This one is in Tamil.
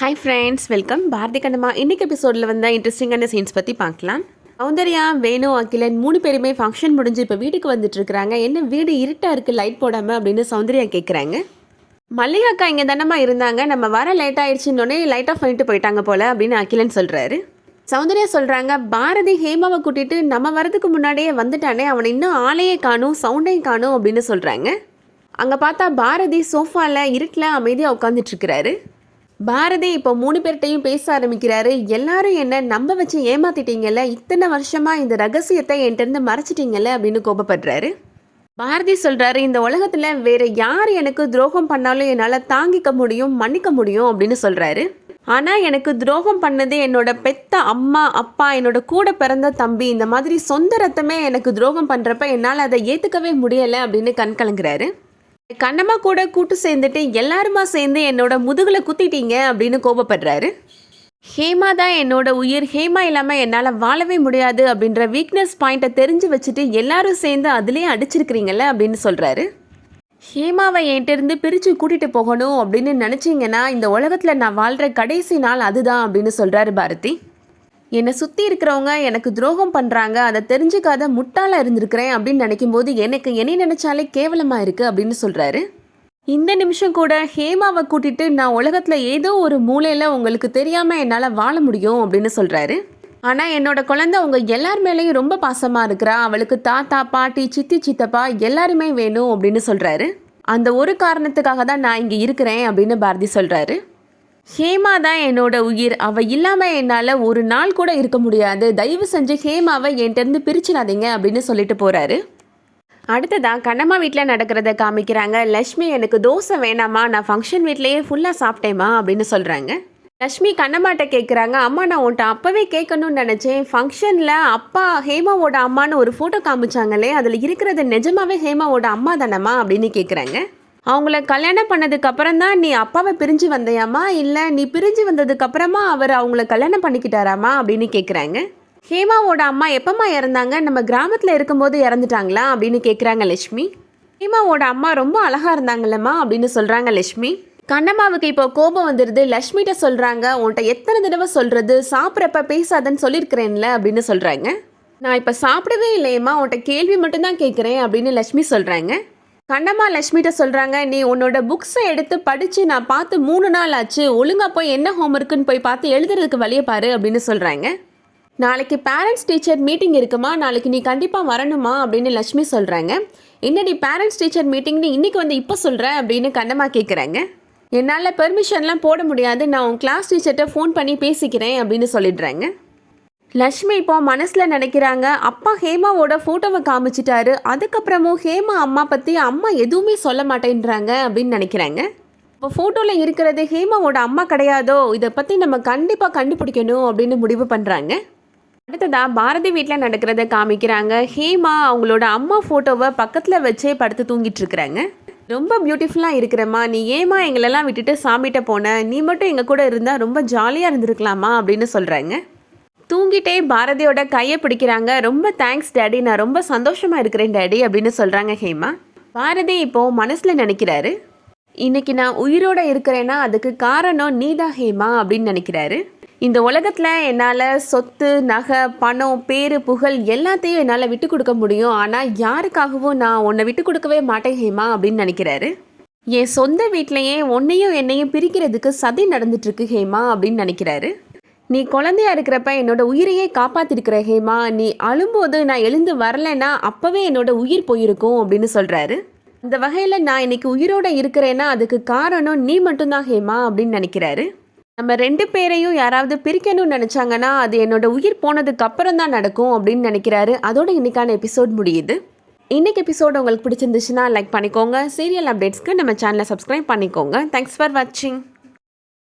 Hi friends welcome Bharathi Kannamma இன்றைக்கி எபிசோடில் வந்த இன்ட்ரெஸ்டிங்கான சீன்ஸ் பற்றி பார்க்கலாம். சௌந்தர்யா வேணு அகிலன் மூணு பேருமே ஃபங்க்ஷன் முடிஞ்சு இப்போ வீட்டுக்கு வந்துட்டு இருக்கிறாங்க. என்ன வீடு இருட்டாக இருக்குது லைட் போடாமல் அப்படின்னு சௌந்தர்யா கேட்குறாங்க மல்லிகா அக்கா இங்கே தானம்மா இருந்தாங்க. நம்ம வர லேட் ஆயிடுச்சுன்னொடனே லைட் ஆஃப் பண்ணிட்டு போயிட்டாங்க போல அப்படின்னு அகிலன் சொல்கிறாரு சௌந்தர்யா சொல்கிறாங்க பாரதி ஹேமாவை கூட்டிட்டு நம்ம வரதுக்கு முன்னாடியே வந்துட்டானே. அவனை இன்னும் ஆளையே காணும் சவுண்டையும் காணும் அப்படின்னு சொல்கிறாங்க அங்கே பார்த்தா பாரதி சோஃபாவில் இருட்டில் அமைதியாக உட்காந்துட்டு இருக்கிறாரு. பாரதி இப்போ மூணு பேர்கிட்டையும் பேச ஆரம்பிக்கிறாரு. எல்லாரும் என்ன நம்ப வச்சு ஏமாத்திட்டீங்கல்ல? இத்தனை வருஷமா இந்த ரகசியத்தை என்கிட்டருந்து மறைச்சிட்டீங்கல்ல? அப்படின்னு கோபப்படுறாரு. பாரதி சொல்றாரு இந்த உலகத்துல வேற யார் எனக்கு துரோகம் பண்ணாலும் என்னால் தாங்கிக்க முடியும் மன்னிக்க முடியும் அப்படின்னு சொல்றாரு. ஆனா எனக்கு துரோகம் பண்ணது என்னோட பெத்த அம்மா அப்பா என்னோட கூட பிறந்த தம்பி இந்த மாதிரி சொந்த ரத்தமே எனக்கு துரோகம் பண்றப்ப என்னால் அதை ஏத்துக்கவே முடியலை அப்படின்னு கண் கலங்குறாரு. கண்ணம்மா கூட கூட்டு சேர்ந்துட்டு எல்லாருமா சேர்ந்து என்னோட முதுகில் குத்திட்டீங்க அப்படின்னு கோபப்படுறாரு. ஹேமா தான் என்னோட உயிர். ஹேமா இல்லாமல் என்னால் வாழவே முடியாது அப்படின்ற வீக்னஸ் பாயிண்ட்டை தெரிஞ்சு வச்சுட்டு எல்லாரும் சேர்ந்து அதுலேயே அடிச்சிருக்கிறீங்கல்ல அப்படின்னு சொல்கிறாரு ஹேமாவை என்கிட்டருந்து பிரித்து கூட்டிகிட்டு போகணும் அப்படின்னு நினச்சிங்கன்னா இந்த உலகத்தில் நான் வாழ்கிற கடைசி நாள் அதுதான் அப்படின்னு சொல்கிறாரு பாரதி. என்னை சுற்றி இருக்கிறவங்க எனக்கு துரோகம் பண்ணுறாங்க அதை தெரிஞ்சுக்காத முட்டாளாக இருந்திருக்கிறேன் அப்படின்னு நினைக்கும் போது எனக்கு என்னை நினச்சாலே கேவலமாக இருக்குது அப்படின்னு சொல்கிறாரு இந்த நிமிஷம் கூட ஹேமாவை கூட்டிட்டு நான் உலகத்தில் ஏதோ ஒரு மூலையில் உங்களுக்கு தெரியாமல் என்னால் வாழ முடியும் அப்படின்னு சொல்கிறாரு ஆனால் என்னோட குழந்தை அவங்க எல்லார் மேலேயும் ரொம்ப பாசமாக இருக்கிறா அவளுக்கு தாத்தா பாட்டி சித்தி சித்தப்பா எல்லாருமே வேணும் அப்படின்னு சொல்கிறாரு அந்த ஒரு காரணத்துக்காக தான் நான் இங்கே இருக்கிறேன் அப்படின்னு பாரதி சொல்கிறாரு ஹேமா தான் என்னோட உயிர். அவள் இல்லாமல் என்னால் ஒரு நாள் கூட இருக்க முடியாது. தயவு செஞ்சு ஹேமாவை என்கிட்டருந்து பிரிச்சிடாதீங்க அப்படின்னு சொல்லிட்டு போகிறாரு அடுத்ததாக கண்ணம்மா வீட்டில் நடக்கிறத காமிக்கிறாங்க. லக்ஷ்மி எனக்கு தோசை வேணாமா? நான் ஃபங்க்ஷன் வீட்லேயே ஃபுல்லாக சாப்பிட்டேம்மா அப்படின்னு சொல்கிறாங்க லக்ஷ்மி கண்ணம்மாட்ட கேட்குறாங்க அம்மா நான் உன்ட்ட அப்போவே கேட்கணும்னு நினச்சேன். ஃபங்க்ஷனில் அப்பா ஹேமாவோட அம்மான்னு ஒரு ஃபோட்டோ காமிச்சாங்களே அதில் இருக்கிறது நிஜமாவே ஹேமாவோட அம்மா தானம்மா அப்படின்னு கேட்குறாங்க அவங்கள கல்யாணம் பண்ணதுக்கு அப்புறம் தான் நீ அப்பாவை பிரிஞ்சு வந்தையாமா இல்லை நீ பிரிஞ்சு வந்ததுக்கு அப்புறமா அவர் அவங்கள கல்யாணம் பண்ணிக்கிட்டாராமா அப்படின்னு கேட்குறாங்க ஹேமாவோட அம்மா எப்பம்மா இறந்தாங்க? நம்ம கிராமத்தில் இருக்கும்போது இறந்துட்டாங்களா? அப்படின்னு கேட்குறாங்க லட்சுமி. ஹேமாவோட அம்மா ரொம்ப அழகாக இருந்தாங்கல்லம்மா? அப்படின்னு சொல்கிறாங்க லட்சுமி. கண்ணம்மாவுக்கு இப்போ கோபம் வந்துடுது லக்ஷ்மிகிட்ட சொல்கிறாங்க உன்கிட்ட எத்தனை தடவை சொல்கிறது சாப்பிட்றப்ப பேசாதன்னு சொல்லியிருக்கிறேன்ல? அப்படின்னு சொல்கிறாங்க நான் இப்போ சாப்பிடவே இல்லையம்மா. உன்கிட்ட கேள்வி மட்டும்தான் கேட்குறேன் அப்படின்னு லக்ஷ்மி சொல்கிறாங்க கண்ணம்மா லட்சுமிகிட்ட சொல்கிறாங்க நீ உன்னோட புக்ஸை எடுத்து படித்து நான் பார்த்து மூணு நாள் ஆச்சு ஒழுங்காக போய் என்ன ஹோம் ஒர்க்குன்னு போய் பார்த்து எழுதுறதுக்கு வழியை பாரு அப்படின்னு சொல்கிறாங்க நாளைக்கு பேரண்ட்ஸ் டீச்சர் மீட்டிங் இருக்குமா? நாளைக்கு நீ கண்டிப்பாக வரணுமா? அப்படின்னு லக்ஷ்மி சொல்கிறாங்க என்னடி பேரண்ட்ஸ் டீச்சர் மீட்டிங்னு இன்றைக்கி வந்து இப்போ சொல்கிற அப்படின்னு கண்ணம்மா கேட்குறாங்க என்னால் பெர்மிஷன்லாம் போட முடியாது. நான் உன் கிளாஸ் டீச்சர்கிட்ட ஃபோன் பண்ணி பேசிக்கிறேன் அப்படின்னு சொல்லிடுறாங்க. லக்ஷ்மி இப்போ மனசில் நினைக்கிறாங்க அப்பா ஹேமாவோட ஃபோட்டோவை காமிச்சிட்டாரு. அதுக்கப்புறமும் ஹேமா அம்மா பற்றி அம்மா எதுவுமே சொல்ல மாட்டேன்றாங்க அப்படின்னு நினைக்கிறாங்க. இப்போ ஃபோட்டோவில் இருக்கிறது ஹேமாவோட அம்மா கிடையாதோ? இதை பற்றி நம்ம கண்டிப்பாக கண்டுபிடிக்கணும் அப்படின்னு முடிவு பண்ணுறாங்க அடுத்ததாக பாரதி வீட்டில் நடக்கிறத காமிக்கிறாங்க. ஹேமா அவங்களோட அம்மா ஃபோட்டோவை பக்கத்தில் வச்சே படுத்து தூங்கிட்டு இருக்கிறாங்க. ரொம்ப பியூட்டிஃபுல்லாக இருக்கிறம்மா. நீ ஏமா எங்களெல்லாம் விட்டுட்டு சாமிகிட்ட போன? நீ மட்டும் எங்கள் கூட இருந்தால் ரொம்ப ஜாலியாக இருந்திருக்கலாமா அப்படின்னு சொல்கிறாங்க தூங்கிட்டே பாரதியோட கையை பிடிக்கிறாங்க. ரொம்ப தேங்க்ஸ் டேடி நான் ரொம்ப சந்தோஷமாக இருக்கிறேன் டேடி அப்படின்னு சொல்கிறாங்க ஹேமா. பாரதி இப்போது மனசில் நினைக்கிறாரு. இன்னைக்கு நான் உயிரோட இருக்கிறேன்னா அதுக்கு காரணம் நீதா ஹேமா அப்படின்னு நினைக்கிறாரு. இந்த உலகத்தில் என்னால் சொத்து நகை பணம் பேரு புகழ் எல்லாத்தையும் என்னால் விட்டு கொடுக்க முடியும். ஆனால் யாருக்காகவும் நான் உன்னை விட்டு கொடுக்கவே மாட்டேன் ஹேமா அப்படின்னு நினைக்கிறாரு. என் சொந்த வீட்லேயே உன்னையும் என்னையும் பிரிக்கிறதுக்கு சதி நடந்துட்டுருக்கு ஹேமா அப்படின்னு நினைக்கிறாரு. நீ குழந்தையா இருக்கிறப்ப என்னோட உயிரையே காப்பாத்திருக்கிற ஹேமா. நீ அழும்போது நான் எழுந்து வரலைன்னா அப்பவே என்னோட உயிர் போயிருக்கும் அப்படின்னு சொல்றாரு. இந்த வகையில் நான் இன்னைக்கு உயிரோட இருக்கிறேன்னா அதுக்கு காரணம் நீ மட்டும்தான் ஹேமா அப்படின்னு நினைக்கிறாரு. நம்ம ரெண்டு பேரையும் யாராவது பிரிக்கணும்னு நினச்சாங்கன்னா அது என்னோட உயிர் போனதுக்கு அப்புறம் தான் நடக்கும் அப்படின்னு நினைக்கிறாரு. அதோட இன்னைக்கான எபிசோட் முடியுது. இன்னைக்கு எபிசோட் உங்களுக்கு பிடிச்சிருந்துச்சுன்னா லைக் பண்ணிக்கோங்க. சீரியல் அப்டேட்ஸ்க்கு நம்ம சேனலை சப்ஸ்கிரைப் பண்ணிக்கோங்க. தேங்க்ஸ் ஃபார் வாட்சிங்